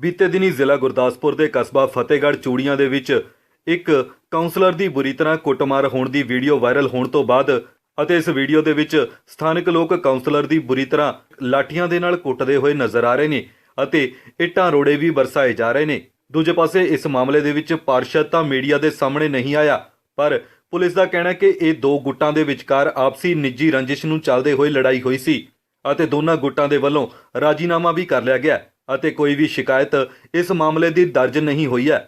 ਬੀਤੇ ਦਿਨੀ ਜ਼ਿਲ੍ਹਾ ਗੁਰਦਾਸਪੁਰ ਦੇ ਕਸਬਾ ਫਤਿਹਗੜ੍ਹ ਚੂੜੀਆਂ ਦੇ ਵਿੱਚ ਇੱਕ ਕਾਉਂਸਲਰ ਦੀ ਬੁਰੀ ਤਰ੍ਹਾਂ ਕੁੱਟਮਾਰ ਹੋਣ ਦੀ ਵੀਡੀਓ ਵਾਇਰਲ ਹੋਣ ਤੋਂ ਬਾਅਦ ਅਤੇ ਇਸ ਵੀਡੀਓ ਦੇ ਵਿੱਚ ਸਥਾਨਕ ਲੋਕ ਕਾਉਂਸਲਰ ਦੀ ਬੁਰੀ ਤਰ੍ਹਾਂ ਲਾਠੀਆਂ ਦੇ ਨਾਲ ਕੁੱਟਦੇ ਹੋਏ ਨਜ਼ਰ ਆ ਰਹੇ ਨੇ ਅਤੇ ਇੱਟਾਂ ਰੋੜੇ ਵੀ ਵਰਸਾਏ ਜਾ ਰਹੇ ਨੇ। ਦੂਜੇ ਪਾਸੇ ਇਸ ਮਾਮਲੇ ਦੇ ਵਿੱਚ ਪਾਰਸ਼ਦ ਤਾਂ ਮੀਡੀਆ ਦੇ ਸਾਹਮਣੇ ਨਹੀਂ ਆਇਆ, ਪਰ ਪੁਲਿਸ ਦਾ ਕਹਿਣਾ ਕਿ ਇਹ ਦੋ ਗੁੱਟਾਂ ਦੇ ਵਿਚਕਾਰ ਆਪਸੀ ਨਿੱਜੀ ਰੰਜਿਸ਼ ਨੂੰ ਚੱਲਦੇ ਹੋਏ ਲੜਾਈ ਹੋਈ ਸੀ ਅਤੇ ਦੋਨਾਂ ਗੁੱਟਾਂ ਦੇ ਵੱਲੋਂ ਰਾਜੀਨਾਮਾ ਵੀ ਕਰ ਲਿਆ ਗਿਆ। ਅਤੇ ਕੋਈ ਵੀ ਸ਼ਿਕਾਇਤ ਇਸ ਮਾਮਲੇ ਦੀ ਦਰਜ ਨਹੀਂ ਹੋਈ ਹੈ।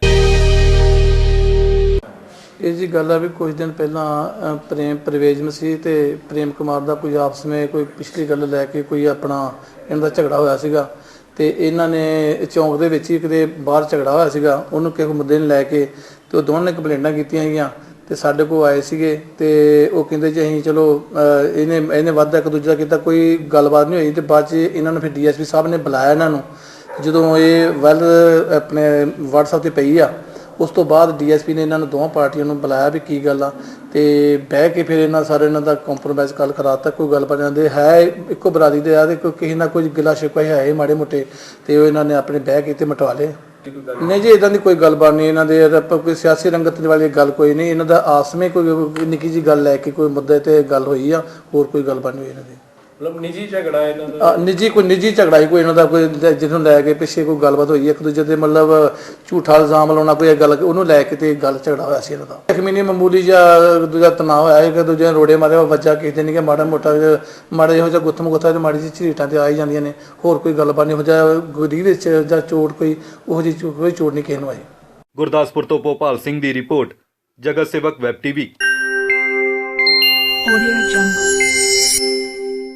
ਇਹ ਜੀ ਗੱਲ ਆ ਵੀ ਕੁਝ ਦਿਨ ਪਹਿਲਾਂ ਅ, ਪ੍ਰੇਮ ਪ੍ਰਵੇਜਮ ਸੀ ਤੇ ਪ੍ਰੇਮ ਕੁਮਾਰ ਦਾ ਕੋਈ ਆਪਸ ਵਿੱਚ ਕੋਈ ਪਿਛਲੀ ਗੱਲ ਲੈ ਕੇ ਕੋਈ ਆਪਣਾ ਇਹਨਾਂ ਦਾ ਝਗੜਾ ਹੋਇਆ ਸੀਗਾ ਤੇ ਇਹਨਾਂ ਨੇ ਚੌਂਕ ਦੇ ਵਿੱਚ ਹੀ ਕਿਤੇ ਬਾਹਰ ਝਗੜਾ ਹੋਇਆ ਸੀਗਾ ਉਹਨੂੰ ਕਿਸੇ ਮੁੱਦੇ ਨੂੰ ਲੈ ਕੇ ਤੇ ਉਹ ਦੋਵਾਂ ਨੇ ਕੰਪਲੇਂਟਾਂ ਕੀਤੀਆਂ ਗਈਆਂ ਤੇ ਸਾਡੇ ਕੋਲ ਆਏ ਸੀਗੇ ਤੇ ਉਹ ਕਹਿੰਦੇ ਜੀ ਅਸੀਂ ਚਲੋ ਅ, ਇਹਨੇ ਇਹਨੇ ਵੱਧ ਇੱਕ ਦੂਜੇ ਦਾ ਕੀਤਾ ਕੋਈ ਗੱਲਬਾਤ ਨਹੀਂ ਹੋਈ ਤੇ ਬਾਅਦ ਚ ਇਹਨਾਂ ਨੂੰ ਫਿਰ ਡੀਐਸਪੀ ਸਾਹਿਬ ਨੇ ਬੁਲਾਇਆ ਇਹਨਾਂ ਨੂੰ ਜਦੋਂ ਇਹ ਵੈਲ ਆਪਣੇ WhatsApp ਤੇ ਪਈ ਆ, ਉਸ ਤੋਂ ਬਾਅਦ ਡੀਐਸਪੀ ਨੇ ਇਹਨਾਂ ਨੂੰ ਦੋਵਾਂ ਪਾਰਟੀਆਂ ਨੂੰ ਬੁਲਾਇਆ ਵੀ ਕੀ ਗੱਲ ਆ, ਤੇ ਬਹਿ ਕੇ ਫਿਰ ਇਹਨਾਂ ਸਾਰੇ ਇਹਨਾਂ ਦਾ ਕੰਪਰੋਮਾਈਜ਼ ਕੱਲ ਕਰਾਤਾ ਕੋਈ ਗੱਲ ਬਣ ਜਾਂਦੇ ਹੈ ਇੱਕੋ ਬਰਾਦਰੀ ਦੇ ਆ ਤੇ ਕੋਈ ਕਿਸੇ ਨਾ ਕੋਈ ਗਿਲਾ ਸ਼ਿਕਵਾ ਹੈ ਹੀ ਮਾੜੇ ਮੋਟੇ, ਤੇ ਉਹ ਇਹਨਾਂ ਨੇ ਆਪਣੇ ਬਹਿ ਕੇ ਤੇ ਮਟਵਾ ਲਏ। ਨਹੀਂ ਜੀ ਇਦਾਂ ਦੀ ਕੋਈ ਗੱਲਬਾਤ ਨਹੀਂ ਇਹਨਾਂ ਦੇ ਆਪਾਂ ਕੋਈ ਸਿਆਸੀ ਰੰਗਤ ਵਾਲੀ ਗੱਲ ਕੋਈ ਨਹੀਂ, ਇਹਨਾਂ ਦਾ ਆਸਮੇ ਕੋਈ ਨਿੱਕੀ ਜੀ ਗੱਲ ਲੈ ਕੇ ਕੋਈ ਮੁੱਦੇ ਤੇ ਗੱਲ ਹੋਈ ਆ, ਹੋਰ ਕੋਈ ਗੱਲਬਾਤ ਨਹੀਂ ਹੋਈ ਇਹਨਾਂ ਦੀ। ਮਤਲਬ ਨਿੱਜੀ ਝਗੜਾ ਇਹਨਾਂ ਦਾ? ਨਿੱਜੀ ਕੋਈ ਨਿੱਜੀ ਝਗੜਾ ਹੀ ਕੋਈ ਇਹਨਾਂ ਦਾ ਕੋਈ ਲੈ- ਜਿਹਨੂੰ ਲੈ ਕੇ ਪਿੱਛੇ ਕੋਈ ਗੱਲਬਾਤ ਹੋਈ ਹੈ, ਇੱਕ ਦੂਜੇ ਤੇ ਮਤਲਬ ਝੂਠਾ ਇਲਜ਼ਾਮ ਲਾਉਣਾ ਕੋਈ ਇਹ ਗੱਲ ਉਹਨੂੰ ਲੈ ਕੇ ਤੇ ਗੱਲ ਝਗੜਾ ਹੋਇਆ ਸੀ ਇਹਨਾਂ ਦਾ। ਇੱਕ ਮਹੀਨੇ ਮਾਮੂਲੀ ਜਿਹਾ ਦੂਜਾ ਤਣਾਅ ਹੋਇਆ ਇੱਕ ਦੂਜੇ ਨੇ ਰੋੜੇ ਮਾਰੇ ਬੱਚਾ ਕਿਸੇ ਨਹੀਂ ਕਿ ਮਾੜਾ ਮੋਟਾ ਜਿਹਾ- ਮਾੜਾ ਜਿਹਾ ਜਿਹਾ ਗੁੱਥਮ ਗੁੱਥਾ ਤੇ ਮਾੜੀ ਜਿਹੀ ਝਰੀਟਾਂ ਤੇ ਆ ਹੀ ਜਾਂਦੀਆਂ ਨੇ ਹੋਰ ਕੋਈ ਗੱਲਬਾਤ ਨਹੀਂ ਹੋ ਜਾ ਗੁਰੀ ਵਿੱਚ ਜਾਂ ਚੋਟ ਕੋਈ ਉਹ ਜੀ ਕੋਈ ਚੋਟ ਨਹੀਂ ਕਿਸੇ ਨੂੰ ਆਈ। ਗੁਰਦਾਸਪੁਰ ਤੋਂ ਭੋਪਾਲ ਸਿੰਘ ਦੀ ਰਿਪੋਰਟ ਜਗਤ ਸੇਵਕ ਵੈਬ ਟੀਵੀ। Audio Jungle.